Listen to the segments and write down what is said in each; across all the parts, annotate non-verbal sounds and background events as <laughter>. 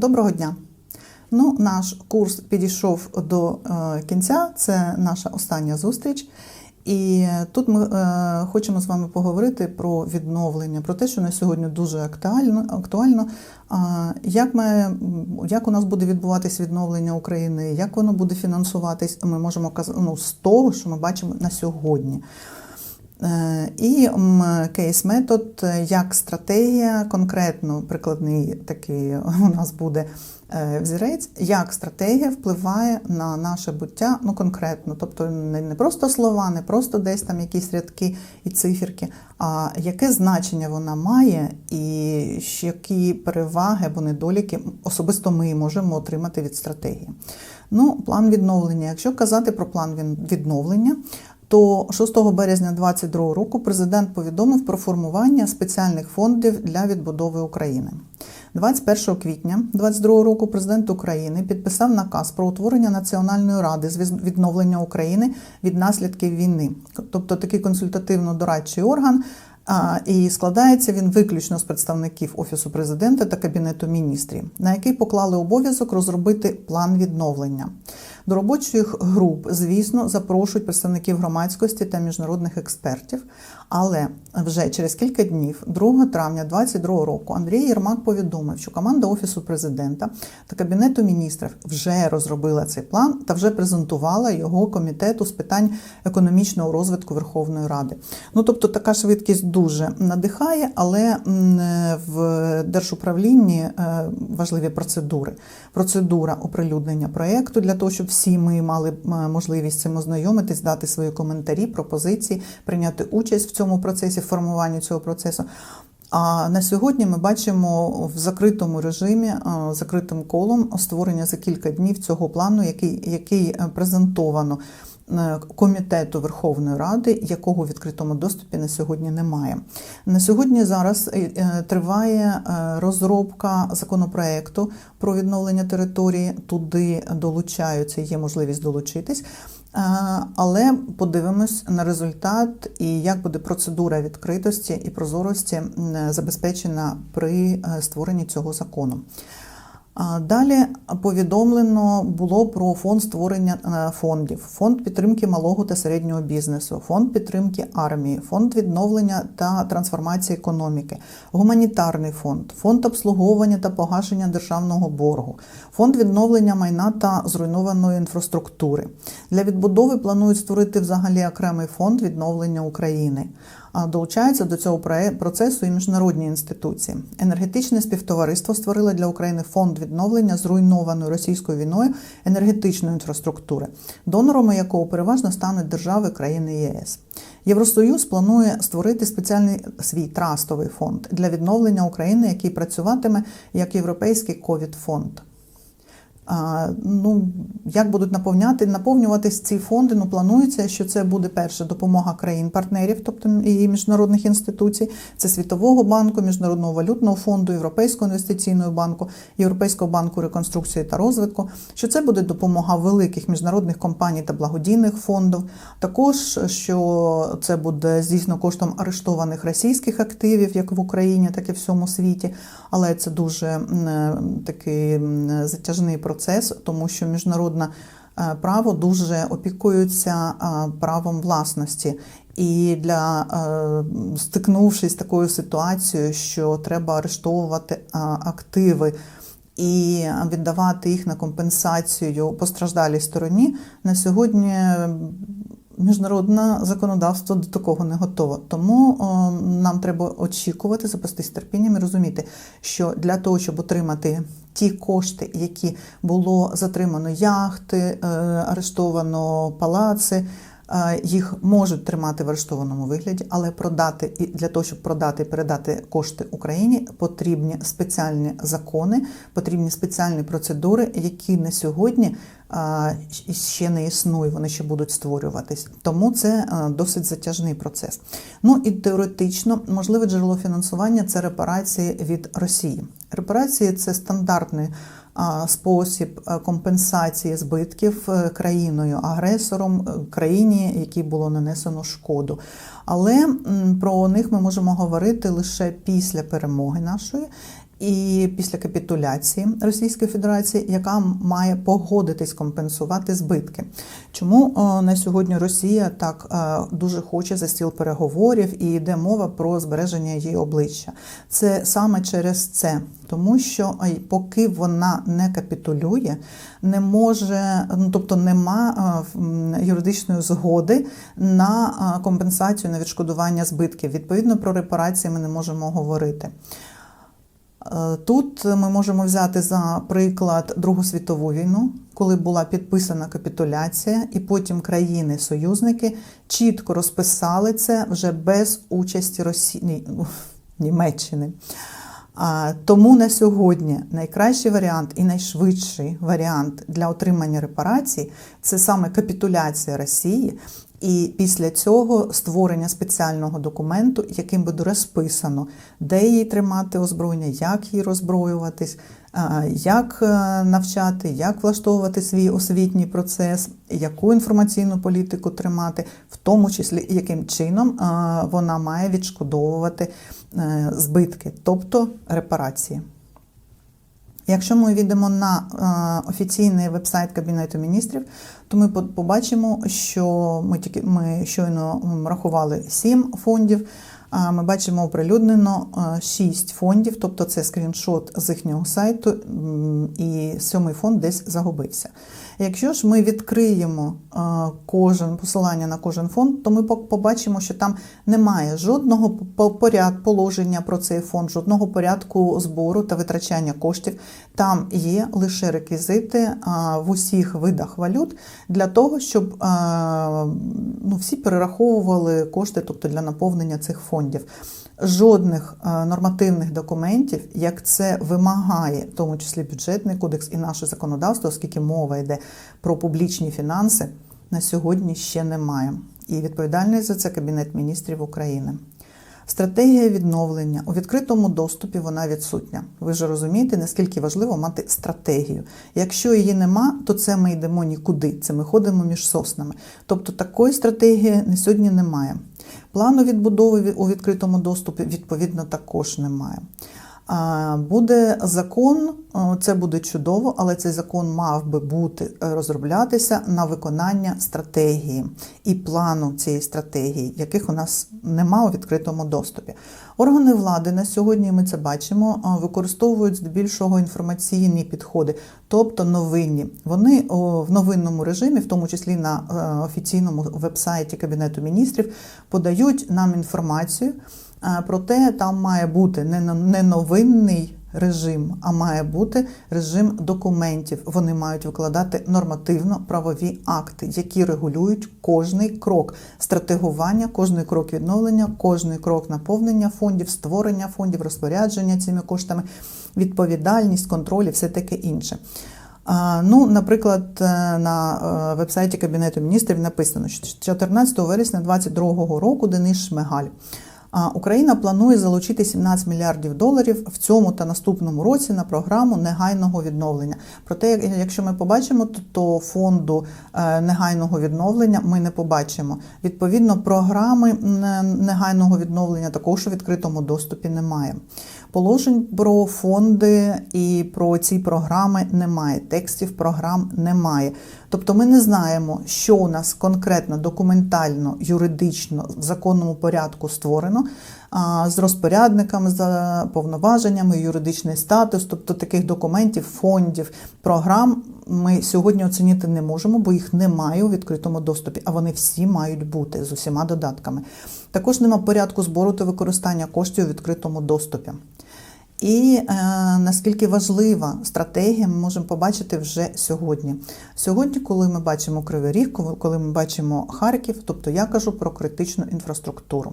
Доброго дня! Ну, наш курс підійшов до е, кінця. Це наша остання зустріч. І тут ми е, хочемо з вами поговорити про відновлення, про те, що на сьогодні дуже актуально. актуально як, ми, як у нас буде відбуватись відновлення України, як воно буде фінансуватись, ми можемо казати ну, з того, що ми бачимо на сьогодні. Е, І кейс-метод е, як стратегія, конкретно прикладний такий <laughs> у нас буде е, взірець, як стратегія впливає на наше буття, ну конкретно, тобто не, не просто слова, не просто десь там якісь рядки і циферки, а яке значення вона має, і які переваги або недоліки особисто ми можемо отримати від стратегії. Ну, план відновлення. Якщо казати про план відновлення, то 6 березня 2022 року президент повідомив про формування спеціальних фондів для відбудови України. 21 квітня 2022 року президент України підписав наказ про утворення Національної ради з відновлення України від наслідків війни, тобто такий консультативно-дорадчий орган. І складається він виключно з представників Офісу президента та Кабінету міністрів, на який поклали обов'язок розробити план відновлення. До робочих груп, звісно, запрошують представників громадськості та міжнародних експертів. Але вже через кілька днів, 2 травня 2022 року, Андрій Єрмак повідомив, що команда Офісу президента та Кабінету міністрів вже розробила цей план та вже презентувала його комітету з питань економічного розвитку Верховної Ради. Ну тобто така швидкість дуже надихає, але в держуправлінні е, важливі процедури. Процедура оприлюднення проєкту для того, щоб всі ми мали можливість з цим ознайомитись, дати свої коментарі, пропозиції, прийняти участь в цьому процесі, формуванні цього процесу. А на сьогодні ми бачимо в закритому режимі, е, закритим колом створення за кілька днів цього плану, який, який е, презентовано е, комітету Верховної Ради, якого в відкритому доступі на сьогодні немає. На сьогодні зараз е, е, триває е, розробка законопроекту про відновлення території. Туди долучаються, є можливість долучитись. Е, Але подивимось на результат і як буде процедура відкритості і прозорості забезпечена при е, створенні цього закону. Далі повідомлено було про фонд створення е, фондів, фонд підтримки малого та середнього бізнесу, фонд підтримки армії, фонд відновлення та трансформації економіки, гуманітарний фонд, фонд обслуговування та погашення державного боргу, фонд відновлення майна та зруйнованої інфраструктури. Для відбудови планують створити взагалі окремий фонд відновлення України. Долучаються до цього процесу і міжнародні інституції. Енергетичне співтовариство створило для України фонд відновлення зруйнованої російською війною енергетичної інфраструктури, донорами якого переважно стануть держави країни ЄС. Євросоюз планує створити спеціальний свій трастовий фонд для відновлення України, який працюватиме як європейський ковід-фонд. Ну, як будуть наповняти, наповнюватись ці фонди? Ну, планується, що це буде перше допомога країн-партнерів, тобто і міжнародних інституцій, це Світового банку, Міжнародного валютного фонду, Європейського інвестиційного банку, Європейського банку реконструкції та розвитку. Що це буде допомога великих міжнародних компаній та благодійних фондів. Також що це буде здійсно коштом арештованих російських активів, як в Україні, так і в всьому світі. Але це дуже е, такий затяжний процес, тому що міжнародне е, право дуже опікується е, правом власності. І для е, стикнувшись з такою ситуацією, що треба арештовувати активи і віддавати їх на компенсацію постраждалій стороні, на сьогодні міжнародне законодавство до такого не готове. Тому нам треба очікувати, запастись терпінням і розуміти, що для того, щоб отримати ті кошти, які було затримано яхти, е, арештовано палаци. е, Їх можуть тримати в арештованому вигляді, але продати і для того, щоб продати і передати кошти Україні, потрібні спеціальні закони, потрібні спеціальні процедури, які на сьогодні ще не існують, вони ще будуть створюватись. Тому це досить затяжний процес. Ну і теоретично можливе джерело фінансування це репарації від Росії. Репарації це стандартний спосіб компенсації збитків е, країною агресором е, країні, якій було нанесено шкоду. Але про них ми можемо говорити лише після перемоги нашої. І після капітуляції Російської Федерації, яка має погодитись компенсувати збитки. Чому е, на сьогодні Росія так е, дуже хоче за стіл переговорів і йде мова про збереження її обличчя? Це саме через це, тому що е, поки вона не капітулює, не може, ну тобто нема юридичної згоди на компенсацію на відшкодування збитків. Відповідно, про репарації ми не можемо говорити. Е, Тут ми можемо взяти за приклад Другу світову війну, коли була підписана капітуляція, і потім країни-союзники чітко розписали це вже без участі Росії ні, Німеччини. Тому на сьогодні найкращий варіант і найшвидший варіант для отримання репарацій це саме капітуляція Росії. І після цього створення спеціального документу, яким буде розписано, де їй тримати озброєння, як їй роззброюватись, як е, навчати, як влаштовувати свій освітній процес, яку інформаційну політику тримати, в тому числі яким чином вона має відшкодовувати е, збитки, тобто репарації. Якщо ми відемо на е, офіційний вебсайт Кабінету міністрів, то ми побачимо, що ми тільки ми щойно рахували сім фондів. А ми бачимо оприлюднено е, шість фондів, тобто це скріншот з їхнього сайту, і сьомий фонд десь загубився. Якщо ж ми відкриємо е, кожен посилання на кожен фонд, то ми побачимо, що там немає жодного по- поряд положення про цей фонд, жодного порядку збору та витрачання коштів. Там є лише реквізити е, в усіх видах валют для того, щоб е, ну, всі перераховували кошти, тобто для наповнення цих фондів. Жодних е, нормативних документів, як це вимагає, в тому числі бюджетний кодекс і наше законодавство, оскільки мова йде про публічні фінанси, на сьогодні ще немає. І відповідальний за це Кабінет міністрів України. Стратегія відновлення у відкритому доступі вона відсутня. Ви ж розумієте, наскільки важливо мати стратегію. Якщо її нема, то це ми йдемо нікуди. Це ми ходимо між соснами. Тобто такої стратегії на сьогодні немає. Плану відбудови у відкритому доступі відповідно також немає. Буде закон, це буде чудово, але цей закон мав би бути е, розроблятися на виконання стратегії і плану цієї стратегії, яких у нас нема у відкритому доступі. Органи влади на сьогодні ми це бачимо, використовують здебільшого інформаційні підходи, тобто новинні. Вони в новинному режимі, в тому числі на е, офіційному вебсайті Кабінету міністрів, подають нам інформацію. Е, Проте там має бути не новинний режим, а має бути режим документів. Вони мають викладати нормативно-правові акти, які регулюють кожний крок стратегування, кожний крок відновлення, кожний крок наповнення фондів, створення фондів, розпорядження цими коштами, відповідальність, контроль і все таке інше. Ну, наприклад, е, на е, вебсайті Кабінету міністрів написано, що 14 вересня 2022 року Денис Шмигаль. А, Україна планує залучити 17 мільярдів доларів в цьому та наступному році на програму негайного відновлення. Проте, якщо ми побачимо, то, фонду е, негайного відновлення ми не побачимо. Відповідно, програми негайного відновлення також у відкритому доступі немає. Положень про фонди і про ці програми немає. Текстів програм немає. Тобто ми не знаємо, що у нас конкретно документально, юридично в законному порядку створено а, з розпорядниками, за повноваженнями, юридичний статус, тобто таких документів, фондів, програм ми сьогодні оцінити не можемо, бо їх немає у відкритому доступі, а вони всі мають бути з усіма додатками. Також нема порядку збору та використання коштів у відкритому доступі. І е, наскільки важлива стратегія, ми можемо побачити вже сьогодні. Сьогодні, коли ми бачимо Кривий Ріг, коли- ми бачимо Харків, тобто я кажу про критичну інфраструктуру.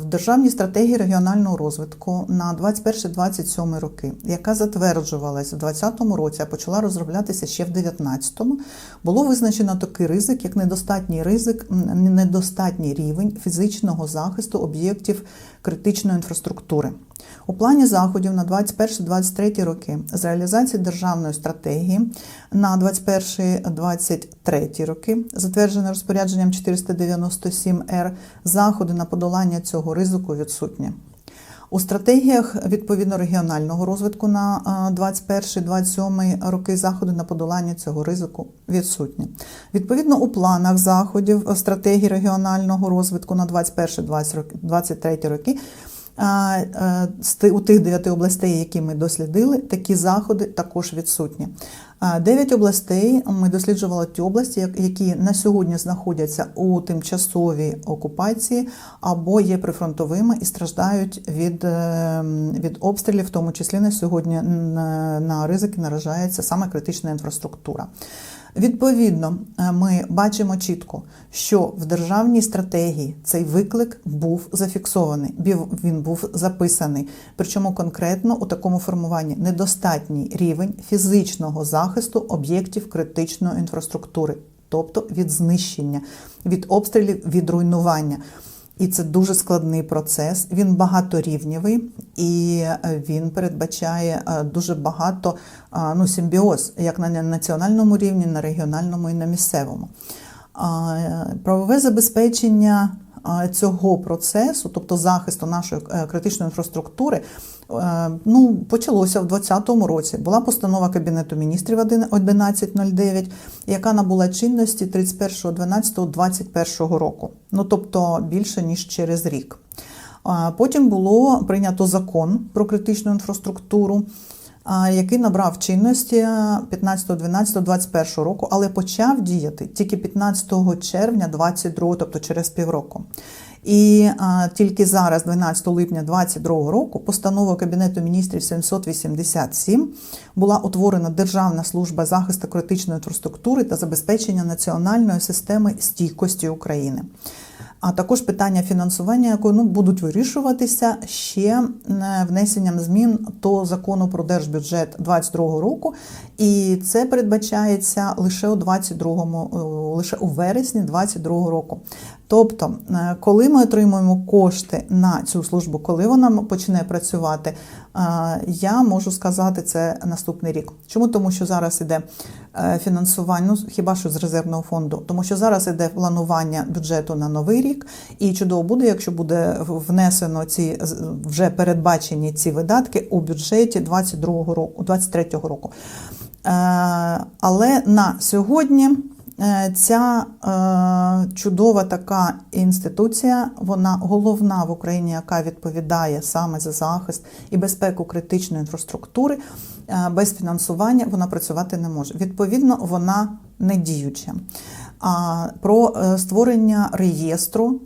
В державній стратегії регіонального розвитку на 21-27 роки, яка затверджувалась в 2020 році, а почала розроблятися ще в 2019, було визначено такий ризик, як недостатній ризик, недостатній рівень фізичного захисту об'єктів критичної інфраструктури. У плані заходів на 21-23 роки з реалізації державної стратегії на 21-23 роки, затверджене розпорядженням 497 Р, заходи на подолання цього ризику відсутні. У стратегіях відповідно регіонального розвитку на 21-27 роки заходи на подолання цього ризику відсутні. Відповідно, у планах заходів е, стратегії регіонального розвитку на 21-23 роки. Е, У тих дев'яти областей, які ми дослідили, такі заходи також відсутні. Дев'ять областей ми досліджували ті області, які на сьогодні знаходяться у тимчасовій окупації або є прифронтовими і страждають від, е, від обстрілів, в тому числі на сьогодні на ризики наражається саме критична інфраструктура. Відповідно, е, ми бачимо чітко, що в державній стратегії цей виклик був зафіксований, він був записаний. Причому конкретно у такому формуванні недостатній рівень фізичного захисту об'єктів критичної інфраструктури, тобто від знищення, від обстрілів, від руйнування. І це дуже складний процес. Він багаторівнєвий і е, він передбачає е, дуже багато ну, симбіоз, як на національному рівні, на регіональному і на місцевому. Е, Правове забезпечення цього процесу, тобто захисту нашої е, критичної інфраструктури, е, ну, почалося в 2020 році. Була постанова Кабінету міністрів 1109, яка набула чинності 31.12.2021 року. Ну, тобто більше ніж через рік. Потім було прийнято закон про критичну інфраструктуру, який набрав чинності 15.12.21 року, але почав діяти тільки 15 червня 2022, тобто через півроку. І а, тільки зараз, 12 липня 2022 року, постановою Кабінету міністрів 787 була утворена Державна служба захисту критичної інфраструктури та забезпечення національної системи стійкості України. А також питання фінансування, якої ну, будуть вирішуватися ще внесенням змін до закону про держбюджет 2022 року, і це передбачається лише у 22-му, е, лише у вересні 2022 року. Тобто, е, коли ми отримуємо кошти на цю службу, коли вона почне працювати, е, я можу сказати це наступний рік. Чому? Тому що зараз іде е, фінансування, ну хіба що з резервного фонду, тому що зараз іде планування бюджету на новий рік, і чудово буде, якщо буде внесено ці вже передбачені ці видатки у бюджеті 22 року, 23 року. Але на сьогодні ця е, чудова така інституція, вона головна в Україні, яка відповідає саме за захист і безпеку критичної інфраструктури. Е, Без фінансування вона працювати не може. Відповідно, вона не діюча. А про е, створення реєстру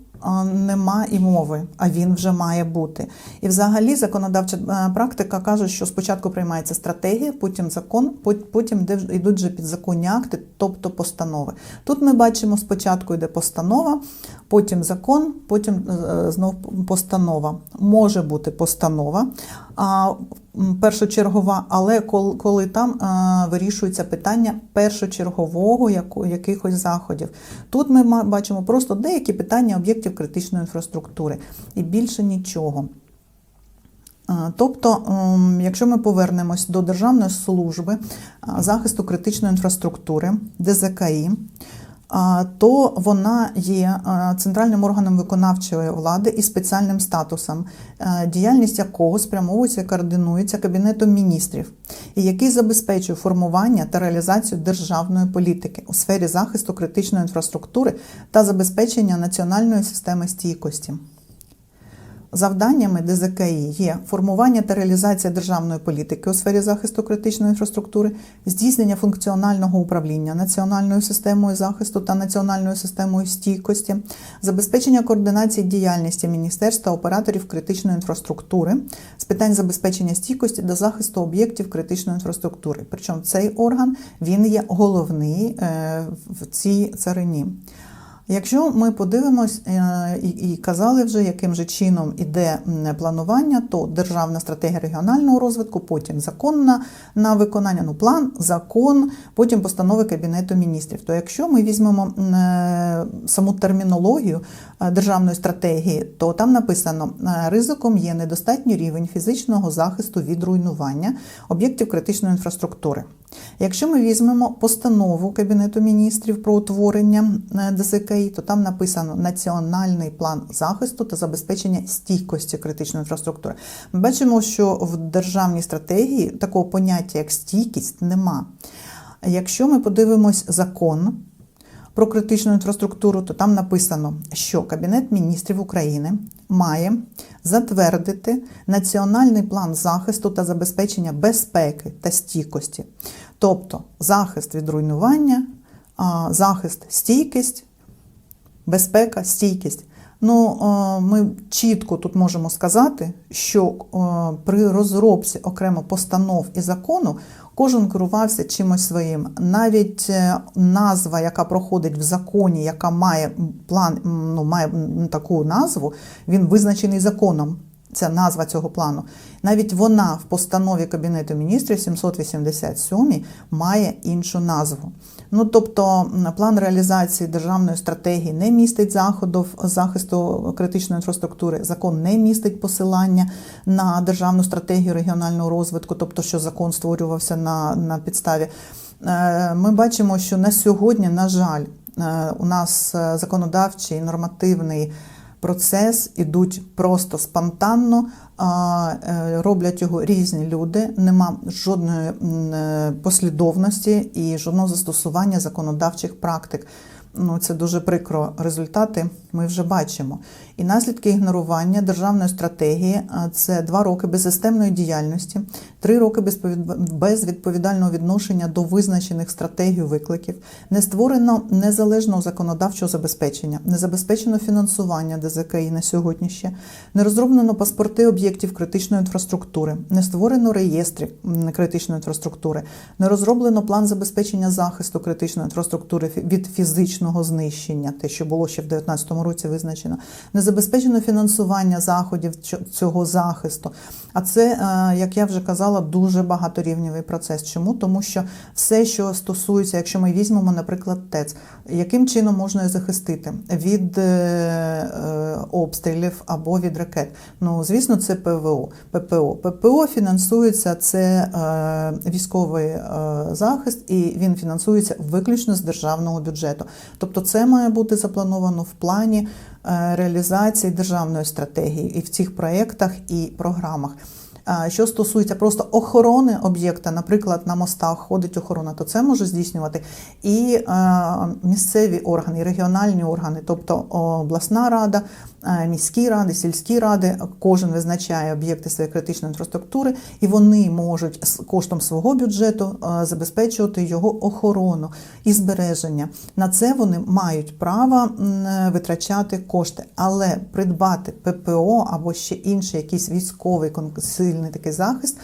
нема і мови, а він вже має бути. І взагалі законодавча е, практика каже, що спочатку приймається стратегія, потім закон, потім йдуть вже підзаконні акти, тобто постанови. Тут ми бачимо, спочатку йде постанова, потім закон, потім е, знов постанова. Може бути постанова. А першочергова, але коли, там е, вирішується питання першочергового якихось заходів. Тут ми бачимо просто деякі питання об'єктів критичної інфраструктури і більше нічого. Е, Тобто, ем, якщо ми повернемось до Державної служби е, захисту критичної інфраструктури ДЗКІ, то вона є центральним органом виконавчої влади із спеціальним статусом, діяльність якого спрямовується і координується Кабінетом міністрів, і який забезпечує формування та реалізацію державної політики у сфері захисту критичної інфраструктури та забезпечення національної системи стійкості. Завданнями ДЗКІ є формування та реалізація державної політики у сфері захисту критичної інфраструктури, здійснення функціонального управління національною системою захисту та національною системою стійкості, забезпечення координації діяльності міністерства операторів критичної інфраструктури з питань забезпечення стійкості та захисту об'єктів критичної інфраструктури. Причому цей орган він є головний е, в цій царині. Якщо ми подивимось е, і, казали вже, яким же чином іде планування, то державна стратегія регіонального розвитку, потім закон на, на виконання, ну план, закон, потім постанови Кабінету міністрів. То якщо ми візьмемо е, саму термінологію е, державної стратегії, то там написано ризиком є недостатній рівень фізичного захисту від руйнування об'єктів критичної інфраструктури. Якщо ми візьмемо постанову Кабінету міністрів про утворення е, ДЗКІ, то там написано Національний план захисту та забезпечення стійкості критичної інфраструктури. Ми бачимо, що в державній стратегії такого поняття як стійкість нема. Якщо ми подивимось закон про критичну інфраструктуру, то там написано, що Кабінет міністрів України має затвердити національний план захисту та забезпечення безпеки та стійкості, тобто захист від руйнування, захист, стійкість, безпека, стійкість. Ну, ми чітко тут можемо сказати, що при розробці окремо постанов і закону кожен керувався чимось своїм. Навіть е, назва, яка проходить в законі, яка має план, ну, має таку назву, він визначений законом. Це назва цього плану. Навіть вона в постанові Кабінету міністрів 787 має іншу назву. Ну тобто план реалізації державної стратегії не містить заходів захисту критичної інфраструктури. Закон не містить посилання на державну стратегію регіонального розвитку, тобто що закон створювався на, на підставі. Е, Ми бачимо, що на сьогодні, на жаль, е, у нас е, законодавчий нормативний процес ідуть просто спонтанно, е, роблять його різні люди. Нема жодної е, послідовності і жодного застосування законодавчих практик. Ну, це дуже прикро. Результати ми вже бачимо. І наслідки ігнорування державної стратегії це два роки безсистемної діяльності, три роки безповід- безвідповідального відношення до визначених стратегій викликів, не створено незалежного законодавчого забезпечення, не забезпечено фінансування ДЗКІ на сьогодні ще, не розроблено паспорти об'єктів критичної інфраструктури, не створено реєстрів критичної інфраструктури, не розроблено план забезпечення захисту критичної інфраструктури від фізичного знищення, те, що було ще в 2019 році визначено, не забезпечено фінансування заходів цього захисту. А це, е, як я вже казала, дуже багаторівнєвий процес. Чому? Тому що все, що стосується, якщо ми візьмемо, наприклад, ТЕЦ, яким чином можна захистити від е, е, обстрілів або від ракет? Ну, звісно, це ПВО. ППО. ППО фінансується це е, військовий е, захист, і він фінансується виключно з державного бюджету. Тобто, це має бути заплановано в плані е, реалізації державної стратегії і в цих проєктах і програмах. Що стосується просто охорони об'єкта, наприклад, на мостах ходить охорона, то це може здійснювати і е, місцеві органи, і регіональні органи, тобто обласна рада, е, міські ради, сільські ради, кожен визначає об'єкти своєї критичної інфраструктури, і вони можуть з коштом свого бюджету е, забезпечувати його охорону і збереження. На це вони мають право витрачати кошти, але придбати ППО або ще інший якийсь військовий кон- сильний такий захист,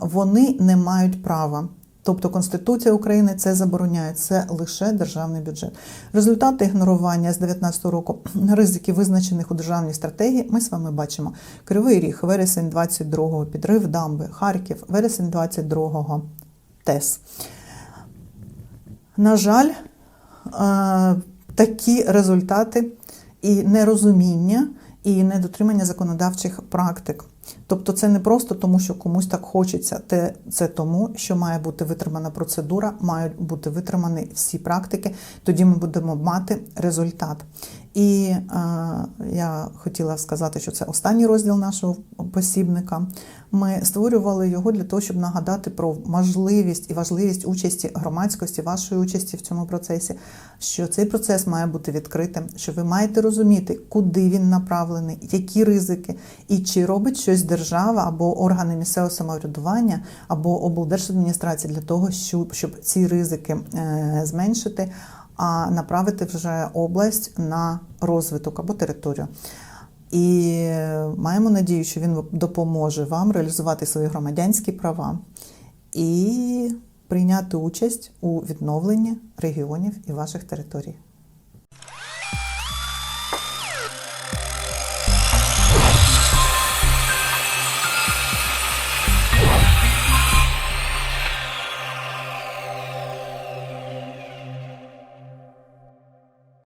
вони не мають права. Тобто Конституція України це забороняє, це лише державний бюджет. Результати ігнорування з 2019 року <clears throat> ризиків, визначених у державній стратегії, ми з вами бачимо. Кривий Ріг, вересень 22-го, підрив дамби, Харків, вересень 22-го, ТЕС. На жаль, такі результати і нерозуміння, і недотримання законодавчих практик. Тобто це не просто тому, що комусь так хочеться, це тому, що має бути витримана процедура, мають бути витримані всі практики, тоді ми будемо мати результат. І е, я хотіла сказати, що це останній розділ нашого посібника. Ми створювали його для того, щоб нагадати про можливість і важливість участі громадськості, вашої участі в цьому процесі, що цей процес має бути відкритим, що ви маєте розуміти, куди він направлений, які ризики, і чи робить щось держава або органи місцевого самоврядування, або облдержадміністрація для того, щоб, щоб ці ризики е, зменшити, а направити вже область на розвиток або територію. І маємо надію, що він допоможе вам реалізувати свої громадянські права і прийняти участь у відновленні регіонів і ваших територій.